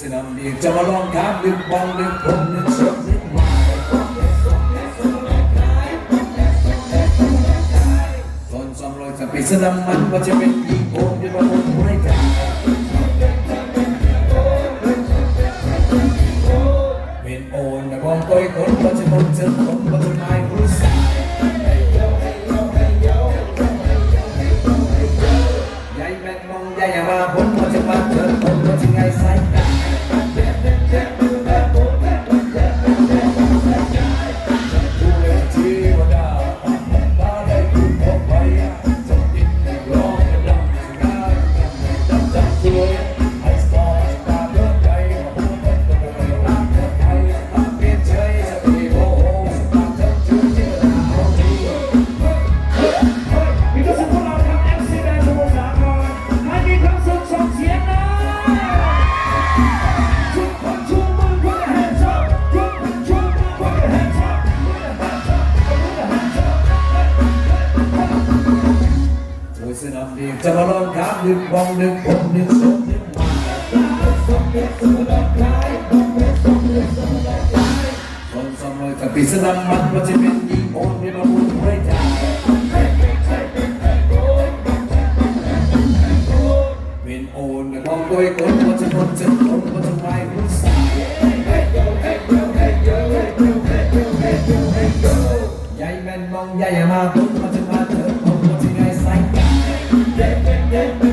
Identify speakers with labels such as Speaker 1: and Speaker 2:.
Speaker 1: สนามดีจะมาลองท้าดึกบอลดึกผมดึกชกดึกมาตอนสองร้อยจะไปสนามมันว่าจะเป็นอีโอนจะมาหมดไม่ได้เป็นโอนแต่บอลก้อยคนว่าจะหมดเจอคนว่าจะไม่รู้สึกยายแม่มองยายมาผม จะมาลองท้าดึ
Speaker 2: ก
Speaker 1: บองดึกผมดึกสดดึกมาคนสมัยกับปีสนามมันว่าจะเป็นอีโอนที่มาบุญไว้ใจเป็นโอนแต่มองตัวคนว่าจะคนจะคนว่าจะไม่รู้สึกยายแม่นมองยายมาคนว่า 네.